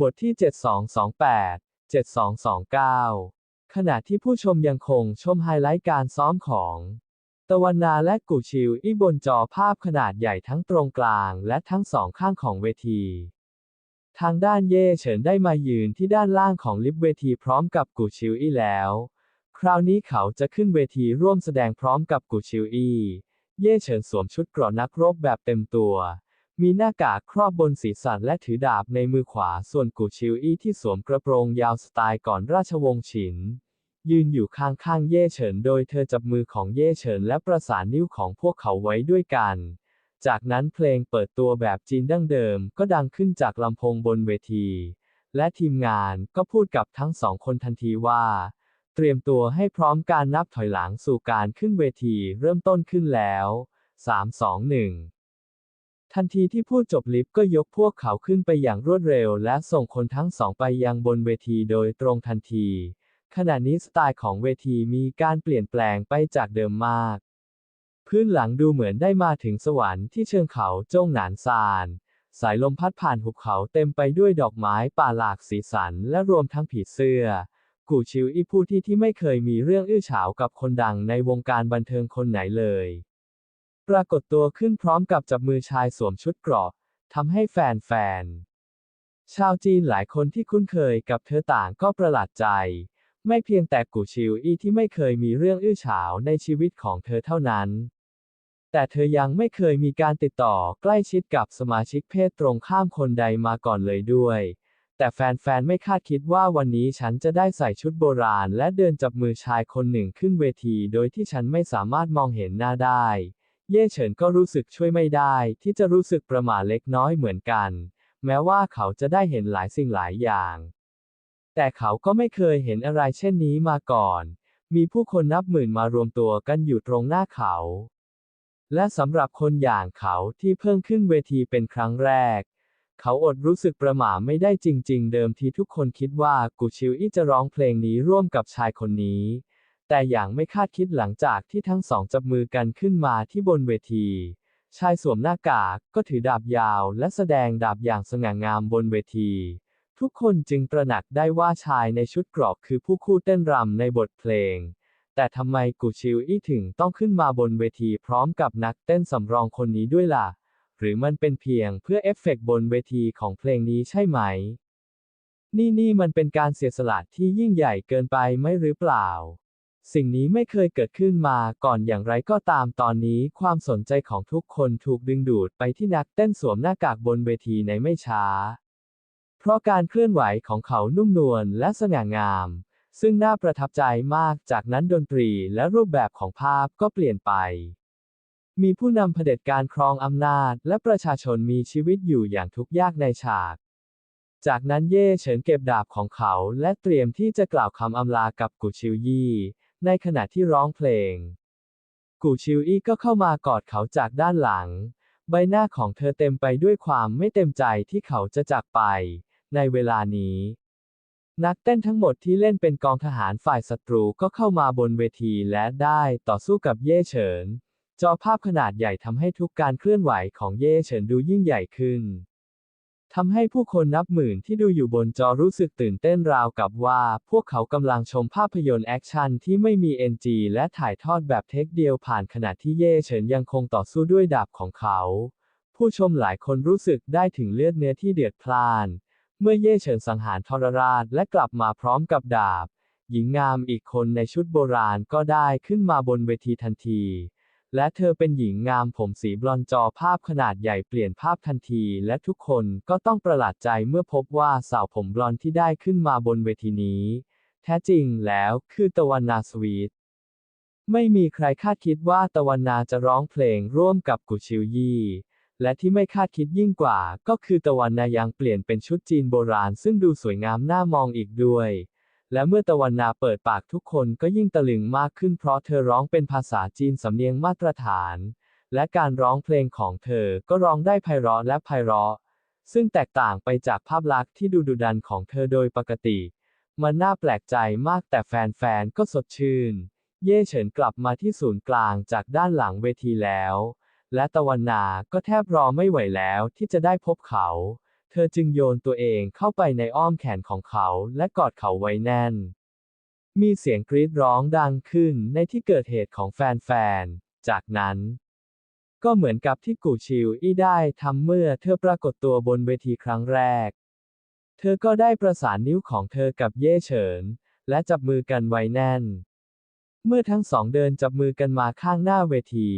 บทที่ 7228 7229 ขณะที่ผู้ชมยังคงชมไฮไลท์การซ้อมของ ตะวันนาและกูชิวอีบนจอภาพขนาดใหญ่ทั้งตรงกลางและทั้งสองข้างของเวที ทางด้านเย่เฉินได้มายืนที่ด้านล่างของลิฟต์เวทีพร้อมกับกูชิวอีแล้ว คราวนี้เขาจะขึ้นเวทีร่วมแสดงพร้อมกับกูชิวอี เย่เฉินสวมชุดเกราะนักรบแบบเต็มตัว มีหน้ากากครอบบนศีรษะและถือดาบในมือขวา ส่วนกูชิวอี้ที่สวมกระโปรงยาวสไตล์ก่อนราชวงศ์ฉิน ยืนอยู่ข้างๆ เย่เฉิน โดยเธอจับมือของเย่เฉินและประสานนิ้วของพวกเขาไว้ด้วยกัน จากนั้นเพลงเปิดตัวแบบจีนดั้งเดิมก็ดังขึ้นจากลำโพงบนเวที และทีมงานก็พูดกับทั้งสองคนทันทีว่า เตรียมตัวให้พร้อมการนับถอยหลังสู่การขึ้นเวทีเริ่มต้นขึ้นแล้ว 3 2 1 ทันทีที่พูดจบลิฟต์ก็ยกพวกเขาขึ้นไปอย่างรวดเร็ว และส่งคนทั้งสองไปยังบนเวทีโดยตรงทันที ขณะนี้สไตล์ของเวทีมีการเปลี่ยนแปลงไปจากเดิมมาก พื้นหลังดูเหมือนได้มาถึงสวรรค์ที่เชิงเขาจ้งหนานซาน สายลมพัดผ่านหุบเขาเต็มไปด้วยดอกไม้ป่าหลากสีสันและรวมทั้งผีเสื้อ กูชิวอีผู้ที่ที่ไม่เคยมีเรื่องอื้อฉาวกับคนดังในวงการบันเทิงคนไหนเลย ปรากฏตัวขึ้นพร้อมกับจับมือชายสวมชุดเกราะทำให้แฟนๆ ชาวจีนหลายคนที่คุ้นเคยกับเธอต่างก็ประหลาดใจ ไม่เพียงแต่กูชิวอีที่ไม่เคยมีเรื่องอื้อฉาวในชีวิตของเธอเท่านั้น แต่เธอยังไม่เคยมีการติดต่อใกล้ชิดกับสมาชิกเพศตรงข้ามคนใดมาก่อนเลยด้วย แต่แฟนๆ ไม่คาดคิดว่าวันนี้ฉันจะได้ใส่ชุดโบราณ และเดินจับมือชายคนหนึ่งขึ้นเวที โดยที่ฉันไม่สามารถมองเห็นหน้าได้ เย่เฉินก็รู้สึกช่วยไม่ได้ ที่จะรู้สึกประหม่าเล็กน้อยเหมือนกัน แม้ว่าเขาจะได้เห็นหลายสิ่งหลายอย่าง แต่เขาก็ไม่เคยเห็นอะไรเช่นนี้มาก่อน มีผู้คนนับหมื่นมารวมตัวกันอยู่ตรงหน้าเขา และสำหรับคนอย่างเขาที่เพิ่งขึ้นเวทีเป็นครั้งแรก เขาอดรู้สึกประหม่าไม่ได้จริง ๆ เดิมทีทุกคนคิดว่ากูชิวอี้จะร้องเพลงนี้ร่วมกับชายคนนี้ แต่อย่างไม่คาดคิดหลังจากที่ทั้งสองจับมือกันขึ้นมาที่บนเวที ชายสวมหน้ากากก็ถือดาบยาวและแสดงดาบอย่างสง่างามบนเวที ทุกคนจึงตระหนักได้ว่าชายในชุดเกราะคือผู้คู่เต้นรำในบทเพลง แต่ทำไมกูชิวอี้ถึงต้องขึ้นมาบนเวทีพร้อมกับนักเต้นสำรองคนนี้ด้วยล่ะ หรือมันเป็นเพียงเพื่อเอฟเฟกต์บนเวทีของเพลงนี้ใช่ไหม นี่นี่มันเป็นการเสียสละที่ยิ่งใหญ่เกินไปไม่หรือเปล่า สิ่งนี้ไม่เคยเกิดขึ้นมาก่อนอย่างไรก็ตามตอนนี้ ความสนใจของทุกคนถูกดึงดูดไปที่นักเต้นสวมหน้ากากบนเวทีในไม่ช้า เพราะการเคลื่อนไหวของเขานุ่มนวลและสง่างาม ซึ่งน่าประทับใจมากจากนั้นดนตรีและรูปแบบของภาพก็เปลี่ยนไป มีผู้นำเผด็จการครองอำนาจ และประชาชนมีชีวิตอยู่อย่างทุกข์ยากในฉากจากนั้นเย่เฉินเก็บดาบของเขาและเตรียมที่จะกล่าวคำอำลากับกูชิวยี่ ในขณะที่ร้องเพลง กูชิวอี้ก็เข้ามากอดเขาจากด้านหลัง ใบหน้าของเธอเต็มไปด้วยความไม่เต็มใจที่เขาจะจากไป ในเวลานี้ นักเต้นทั้งหมดที่เล่นเป็นกองทหารฝ่ายศัตรูก็เข้ามาบนเวทีและได้ต่อสู้กับเย่เฉิน จอภาพขนาดใหญ่ทำให้ทุกการเคลื่อนไหวของเย่เฉินดูยิ่งใหญ่ขึ้น ทำให้ผู้คนนับหมื่นที่ดูอยู่บนจอรู้สึกตื่นเต้นราวกับว่า พวกเขากำลังชมภาพยนตร์แอคชั่นที่ไม่มี NG และถ่ายทอดแบบเทคเดียวผ่านขณะที่เย่เฉินยังคงต่อสู้ด้วยดาบของเขา ผู้ชมหลายคนรู้สึกได้ถึงเลือดเนื้อที่เดือดพล่าน เมื่อเย่เฉินสังหารทรราชและกลับมาพร้อมกับดาบ หญิงงามอีกคนในชุดโบราณก็ได้ขึ้นมาบนเวทีทันที และเธอเป็นหญิงงามผมสีบลอนจอภาพขนาดใหญ่เปลี่ยนภาพทันที และทุกคนก็ต้องประหลาดใจเมื่อพบว่าสาวผมบลอนที่ได้ขึ้นมาบนเวทีนี้ แท้จริงแล้วคือตะวันนาสวีทไม่มีใครคาดคิดว่าตะวันนาจะร้องเพลงร่วมกับกุชิวยี่และที่ไม่คาดคิดยิ่งกว่า ก็คือตะวันนายังเปลี่ยนเป็นชุดจีนโบราณ ซึ่งดูสวยงามน่ามองอีกด้วย และเมื่อตะวันนาเปิดปากทุกคนก็ยิ่งตะลึงมากขึ้นเพราะเธอร้องเป็นภาษาจีนสำเนียงมาตรฐาน และการร้องเพลงของเธอก็ร้องได้ไพเราะและไพเราะ ซึ่งแตกต่างไปจากภาพลักษณ์ที่ดูดุดันของเธอโดยปกติ มันน่าแปลกใจมากแต่แฟนๆก็สดชื่น เย่เฉินกลับมาที่ศูนย์กลางจากด้านหลังเวทีแล้ว และตะวันนาก็แทบรอไม่ไหวแล้วที่จะได้พบเขา ธอจึงโยนตัวเองเข้าไปในอ้อมแขนของเขาและกอดเขาไว้แน่น มีเสียงกรีดร้องดังขึ้นในที่เกิดเหตุของแฟนๆ จากนั้น ก็เหมือนกับที่กูชิวอี้ได้ทำเมื่อเธอปรากฏตัวบนเวทีครั้งแรก เธอก็ได้ประสานนิ้วของเธอกับเย่เฉิน และจับมือกันไว้แน่น เมื่อทั้งสองเดินจับมือกันมาข้างหน้าเวที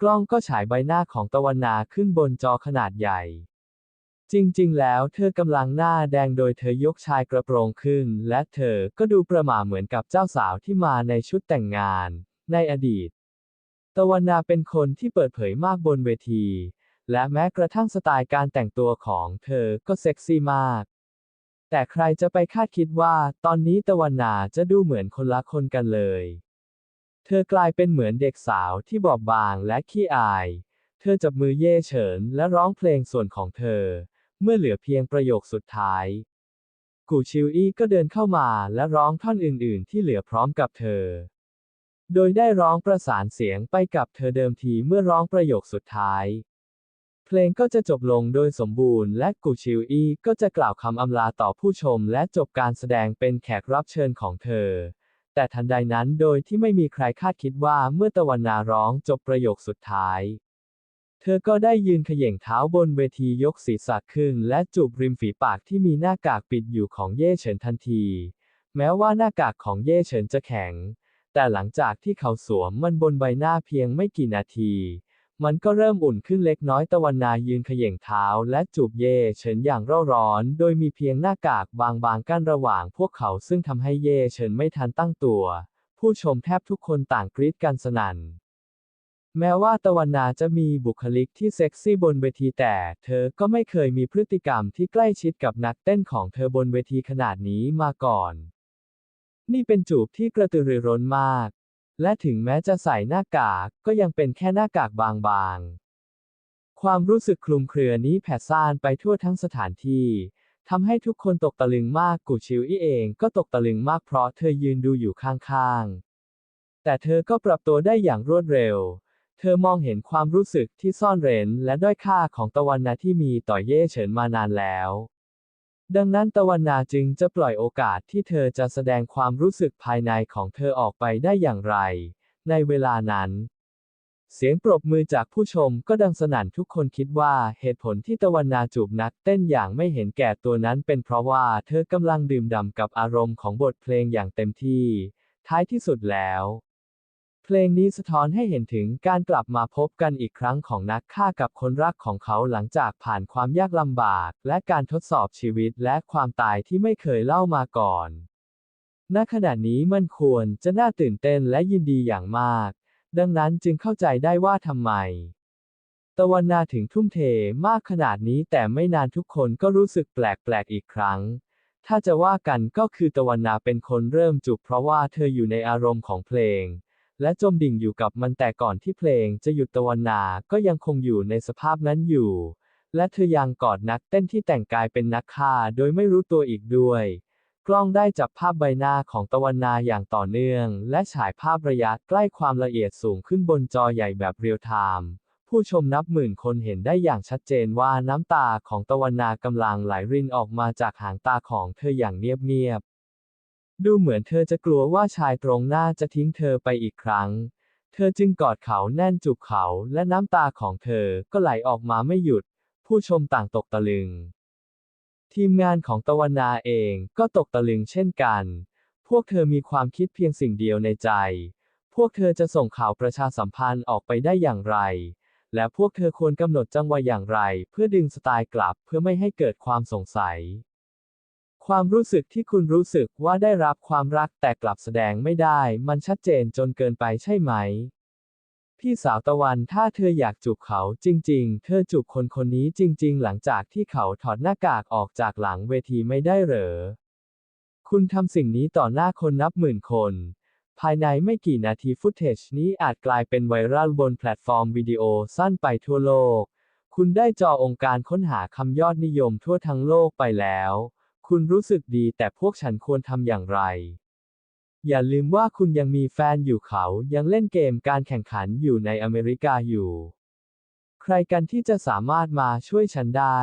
กล้องก็ฉายใบหน้าของตะวันนาขึ้นบนจอขนาดใหญ่ จริงๆ แล้วเธอกำลังหน้าแดงโดยเธอยกชายกระโปรงขึ้น และเธอก็ดูประหม่าเหมือนกับเจ้าสาวที่มาในชุดแต่งงาน ในอดีต ตะวันนาเป็นคนที่เปิดเผยมากบนเวที และแม้กระทั่งสไตล์การแต่งตัวของเธอก็เซ็กซี่มาก แต่ใครจะไปคาดคิดว่า ตอนนี้ตะวันนาจะดูเหมือนคนละคนกันเลย เธอกลายเป็นเหมือนเด็กสาวที่บอบบางและขี้อาย เธอจับมือเย่เฉินและร้องเพลงส่วนของเธอ เมื่อเหลือเพียงประโยคสุดท้าย กูชิวอี้ก็เดินเข้ามาและร้องท่อนอื่น ๆ ที่เหลือพร้อมกับเธอ โดยได้ร้องประสานเสียงไปกับเธอเดิมทีเมื่อร้องประโยคสุดท้าย เพลงก็จะจบลงโดยสมบูรณ์และกูชิวอี้ก็จะกล่าวคำอำลาต่อผู้ชมและจบการแสดงเป็นแขกรับเชิญของเธอ แต่ทันใดนั้นโดยที่ไม่มีใครคาดคิดว่าเมื่อตะวันนาร้องจบประโยคสุดท้าย เธอก็ได้ยืนเขย่งเท้าบนเวทียกศีรษะขึ้น และจูบริมฝีปากที่มีหน้ากากปิดอยู่ของเย่เฉินทันที แม้ว่าหน้ากากของเย่เฉินจะแข็ง แต่หลังจากที่เขาสวมมันบนใบหน้าเพียงไม่กี่นาที มันก็เริ่มอุ่นขึ้นเล็กน้อยตะวันนายืนเขย่งเท้าและจูบเย่เฉินอย่างร่าร้อน โดยมีเพียงหน้ากากบางๆกั้นระหว่างพวกเขาซึ่งทำให้เย่เฉินไม่ทันตั้งตัว ผู้ชมแทบทุกคนต่างกรี๊ดกันสนั่น แม้ว่าตะวันนาจะมีบุคลิกที่เซ็กซี่บนเวทีแต่ เธอก็ไม่เคยมีพฤติกรรมที่ใกล้ชิดกับนักเต้นของเธอบนเวทีขนาดนี้มาก่อน นี่เป็นจูบที่กระตือรือร้นมาก และถึงแม้จะใส่หน้ากากก็ยังเป็นแค่หน้ากากบางๆ ความรู้สึกคลุมเครือนี้แผ่ซ่านไปทั่วทั้งสถานที่ทำให้ทุกคนตกตะลึงมากกูชิวอี้เองก็ตกตะลึงมากเพราะเธอยืนดูอยู่ข้างๆ แต่เธอก็ปรับตัวได้อย่างรวดเร็ว เธอมองเห็นความรู้สึกที่ซ่อนเร้นและด้อยค่าของตะวันนาที่มีต่อเย่เฉินมานานแล้ว ดังนั้นตะวันนาจึงจะปล่อยโอกาสที่เธอจะแสดงความรู้สึกภายในของเธอออกไปได้อย่างไร ในเวลานั้น เสียงปรบมือจากผู้ชมก็ดังสนั่นทุกคนคิดว่าเหตุผลที่ตะวันนาจูบนักเต้นอย่างไม่เห็นแก่ตัวนั้นเป็นเพราะว่าเธอกำลังดื่มด่ำกับอารมณ์ของบทเพลงอย่างเต็มที่ ท้ายที่สุดแล้ว เพลงนี้สะท้อนให้เห็นถึงการกลับมาพบกันอีกครั้งของนักฆ่ากับคนรักของเขาหลังจากผ่านความยากลำบาก และการทดสอบชีวิตและความตายที่ไม่เคยเล่ามาก่อน ณ ขณะนี้มันควรจะน่าตื่นเต้นและยินดีอย่างมาก ดังนั้นจึงเข้าใจได้ว่าทำไม ตะวันนาถึงทุ่มเทมากขนาดนี้แต่ไม่นานทุกคนก็รู้สึกแปลกๆอีกครั้งถ้าจะว่ากันก็คือตะวันนาเป็นคนเริ่มจุบเพราะว่าเธออยู่ในอารมณ์ของเพลง และจมดิ่งอยู่กับมันแต่ก่อนที่เพลงจะหยุดตะวันนาก็ยังคงอยู่ในสภาพนั้นอยู่ และเธอยังกอดนักเต้นที่แต่งกายเป็นนักฆ่าโดยไม่รู้ตัวอีกด้วย กล้องได้จับภาพใบหน้าของตะวันนาอย่างต่อเนื่อง และฉายภาพระยะใกล้ความละเอียดสูงขึ้นบนจอใหญ่แบบเรียลไทม์ผู้ชมนับหมื่นคนเห็นได้อย่างชัดเจนว่าน้ำตาของตะวันนากำลังไหลรินออกมาจากหางตาของเธออย่างเงียบๆ ดูเหมือนเธอจะกลัวว่าชายตรงหน้าจะทิ้งเธอไปอีกครั้ง เธอจึงกอดเขาแน่นจุกเขาและน้ำตาของเธอก็ไหลออกมาไม่หยุด ผู้ชมต่างตกตะลึง ทีมงานของตะวันนาเองก็ตกตะลึงเช่นกัน พวกเธอมีความคิดเพียงสิ่งเดียวในใจ พวกเธอจะส่งข่าวประชาสัมพันธ์ออกไปได้อย่างไร และพวกเธอควรกำหนดจังหวะอย่างไร เพื่อดึงสไตล์กลับเพื่อไม่ให้เกิดความสงสัย ความรู้สึกที่คุณรู้สึกว่าได้รับความรักแต่กลับแสดงไม่ได้ มันชัดเจนจนเกินไปใช่ไหม พี่สาวตะวันถ้าเธออยากจูบเขาจริง ๆ เธอจูบคนคนนี้จริง ๆ หลังจากที่เขาถอดหน้ากากออกจากหลังเวทีไม่ได้เหรอ คุณทำสิ่งนี้ต่อหน้าคนนับหมื่นคน ภายในไม่กี่นาทีฟุตเทจนี้อาจกลายเป็นไวรัลบนแพลตฟอร์มวิดีโอสั้นไปทั่วโลก คุณได้จอองค์การค้นหาคำยอดนิยมทั่วทั้งโลกไปแล้ว คุณรู้สึกดีแต่พวกฉันควรทำอย่างไร อย่าลืมว่าคุณยังมีแฟนอยู่เขายังเล่นเกมการแข่งขันอยู่ในอเมริกาอยู่ ใครกันที่จะสามารถมาช่วยฉันได้